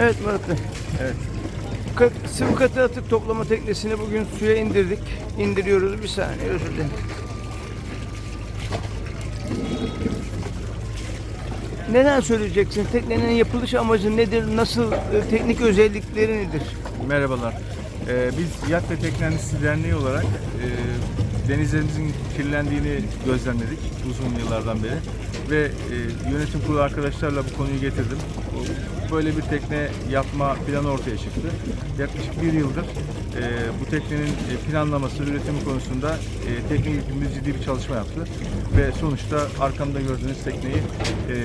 Evet Murat Bey. Evet. Sıvı katı atık toplama teknesini bugün suya indirdik. İndiriyoruz. Bir saniye özür dilerim. Neler söyleyeceksin? Teknenin yapılış amacı nedir? Nasıl? e, teknik özellikleri nedir? Merhabalar. Ee, biz Yat ve Teknendisi Derneği olarak e, denizlerimizin kirlendiğini gözlemledik uzun yıllardan beri ve e, yönetim kurulu arkadaşlarla bu konuyu getirdim. Bu- Böyle bir tekne yapma planı ortaya çıktı. Yaklaşık bir yıldır e, bu teknenin e, planlaması, üretimi konusunda e, tekne yükümlülüğü ciddi bir çalışma yaptı ve sonuçta arkamda gördüğünüz tekneyi e,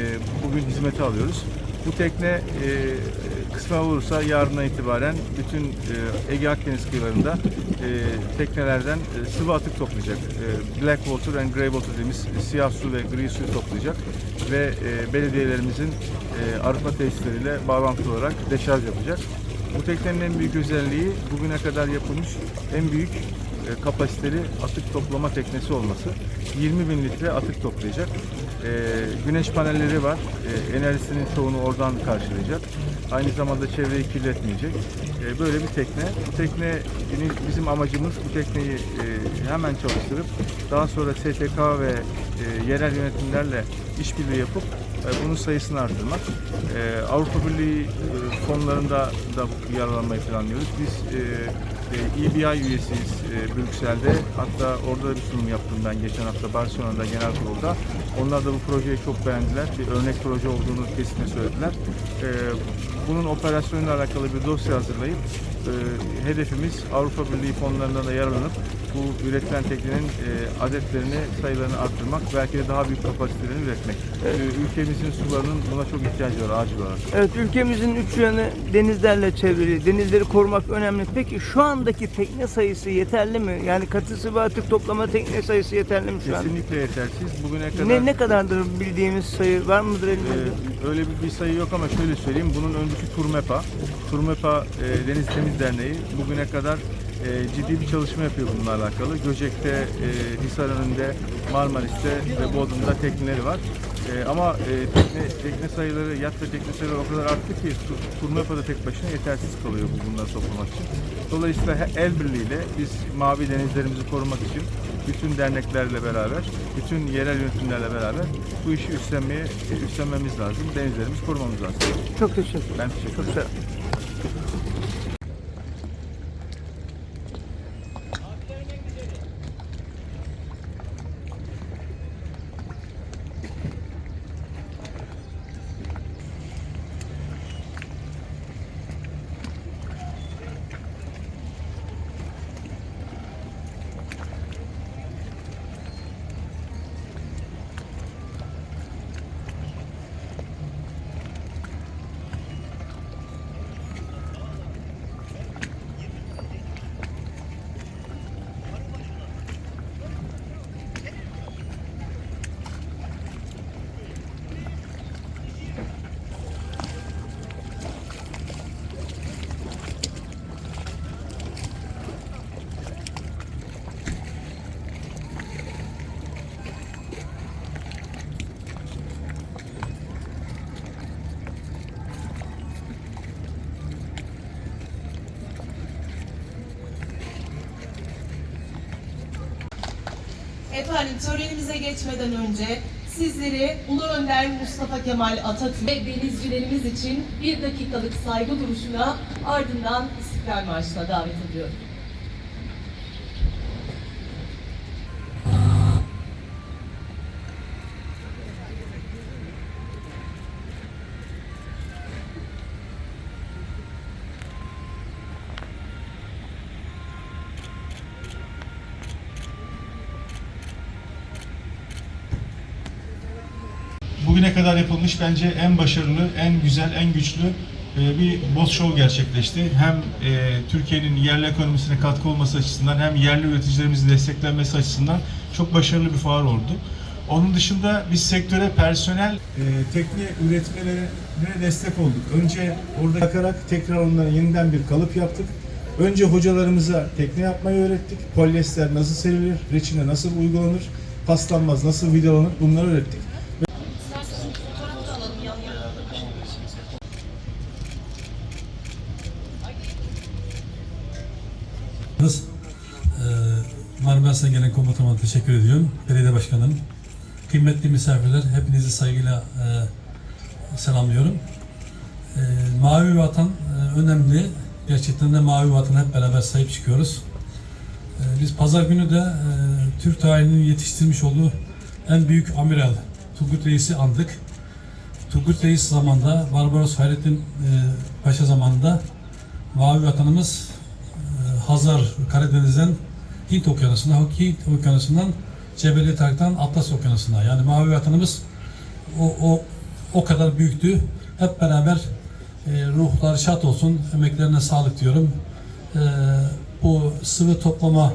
bugün hizmete alıyoruz. Bu tekne e, kısmen olursa yarından itibaren bütün e, Ege Akdeniz kıyılarında e, teknelerden e, sıvı atık toplayacak. E, Black water and grey water dediğimiz siyah su ve gri suyu toplayacak ve e, belediyelerimizin e, arıtma tesisleriyle bağlantılı olarak deşarj yapacak. Bu teknenin en büyük özelliği bugüne kadar yapılmış en büyük e, kapasiteli atık toplama teknesi olması. 20 bin litre atık toplayacak. E, güneş panelleri var. E, enerjisinin çoğunu oradan karşılayacak. Aynı zamanda çevreyi kirletmeyecek. E, böyle bir tekne. Bu tekne bizim amacımız bu tekneyi e, hemen çalıştırıp daha sonra STK ve e, yerel yönetimlerle işbirliği yapıp e, bunun sayısını arttırmak. E, Avrupa Birliği e, fonlarında da yararlanmayı planlıyoruz. Biz e, e, EBI üyesiyiz e, Brüksel'de. Hatta orada bir sunum yaptım ben geçen hafta Barcelona'da genel kurulda. Onlar da bu projeyi çok beğendiler. Bir örnek proje olduğunu kesinlikle söylediler. E, bunun operasyonuyla alakalı bir dosya hazırlayıp e, hedefimiz Avrupa Birliği fonlarından da yararlanıp bu üretilen teknenin e, adetlerini, sayılarını arttırmak, belki de daha büyük kapasitelerini üretmek. E, ülkemizin sularının buna çok ihtiyacı var acil olarak. Evet ülkemizin üç yanı denizlerle çevrili. Denizleri korumak önemli. Peki şu andaki tekne sayısı yeterli mi? Yani katı sıvı atık toplama tekne sayısı yeterli mi şu an? Kesinlikle yetersiz. Bugüne kadar Ne, ne kadardır bildiğimiz sayı? Var mıdır elimizde? Ee, öyle bir, bir sayı yok ama şöyle söyleyeyim. Bunun öncüsü Turmepa. Turmepa e, Deniz Temiz Derneği bugüne kadar e, ciddi bir çalışma yapıyor bununla alakalı. Göcek'te, e, Hisarönü'nde, Marmaris'te ve Bodrum'da tekneleri var. E, ama e, tekne, tekne sayıları, yat ve tekne sayıları o kadar arttı ki Tu- Turmepa'da tek başına yetersiz kalıyor bu bunları toplamak için. Dolayısıyla el birliğiyle biz mavi denizlerimizi korumak için bütün derneklerle beraber, bütün yerel yönetimlerle beraber bu işi üstlenmeye üstlenmemiz lazım. Denizlerimizi korumamız lazım. Çok teşekkür ederim. Ben teşekkür Çok ederim. sağ Efendim törenimize geçmeden önce sizleri Ulu Önder Mustafa Kemal Atatürk ve denizcilerimiz için bir dakikalık saygı duruşuna ardından İstiklal Marşı'na davet ediyorum. Bugüne kadar yapılmış bence en başarılı, en güzel, en güçlü e, bir boat show gerçekleşti. Hem e, Türkiye'nin yerli ekonomisine katkı olması açısından hem yerli üreticilerimizin desteklenmesi açısından çok başarılı bir fuar oldu. Onun dışında biz sektöre personel e, tekne üretmelerine destek olduk. Önce orada bakarak tekrar onlara yeniden bir kalıp yaptık. Önce hocalarımıza tekne yapmayı öğrettik. Polyester nasıl serilir, reçine nasıl uygulanır, paslanmaz nasıl vidalanır bunları öğrettik. Başkanımız, e, Marmaris'ten gelen komutanıma teşekkür ediyorum. Belediye Başkanım, kıymetli misafirler, hepinizi saygıyla e, selamlıyorum. E, Mavi Vatan e, önemli. Gerçekten de Mavi Vatan'a hep beraber sahip çıkıyoruz. E, biz pazar günü de e, Türk tarihinin yetiştirmiş olduğu en büyük amiral Turgut Reis'i andık. Turgut Reis zamanında, Barbaros Hayrettin Paşa zamanında Mavi Vatanımız Hazar, Karadeniz'den Hint Okyanusu'na, Hint Okyanusu'ndan Cebeli Tarık'tan Atlas Okyanusu'na. Yani Mavi Vatanımız o, o, o kadar büyüktü. Hep beraber e, ruhları şad olsun, emeklerine sağlık diyorum. E, bu sıvı toplama,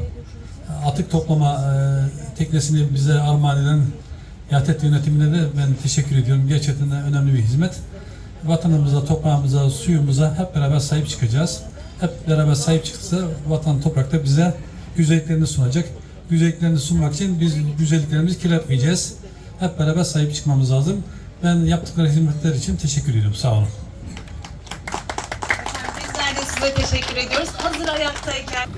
atık toplama e, teknesini bize armağan eden Yatet yönetimine de ben teşekkür ediyorum. Gerçekten önemli bir hizmet. Vatanımıza, toprağımıza, suyumuza hep beraber sahip çıkacağız. Hep beraber sahip çıksa vatan toprakta bize güzelliklerini sunacak. Güzelliklerini sunmak için biz güzelliklerimizi kirletmeyeceğiz. Hep beraber sahip çıkmamız lazım. Ben yaptıkları hizmetler için teşekkür ediyorum. Sağ olun. Bizler de size teşekkür ediyoruz. Hazır ayaktayken.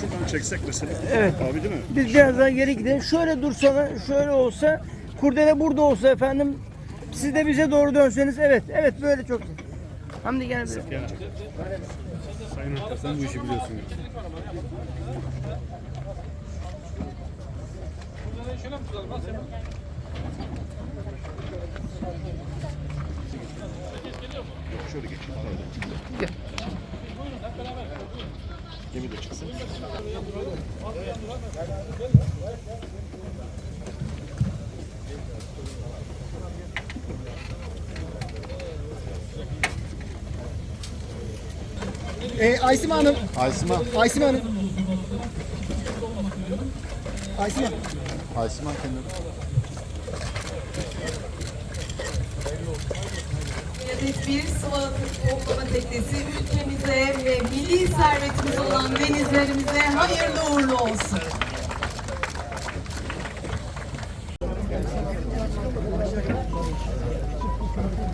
Şuradan çeksek mesela. Evet. Abi değil mi? Biz biraz daha geri gidelim. Şöyle dursana, şöyle olsa, kurdele burada olsa efendim, siz de bize doğru dönseniz, evet, evet böyle çok güzel. Hamdi gel böyle. Sayın Hakkı sen bu işi biliyorsun. Şöyle geç. Gel. Gemi de çıksın. E, Aysima Hanım. Aysima. Aysima Hanım. Aysima. Aysima kendim. bir Sıvalık Oklama Teknesi ülkemize ve milli servetimiz olan denizlerimize hayırlı uğurlu olsun. Yok.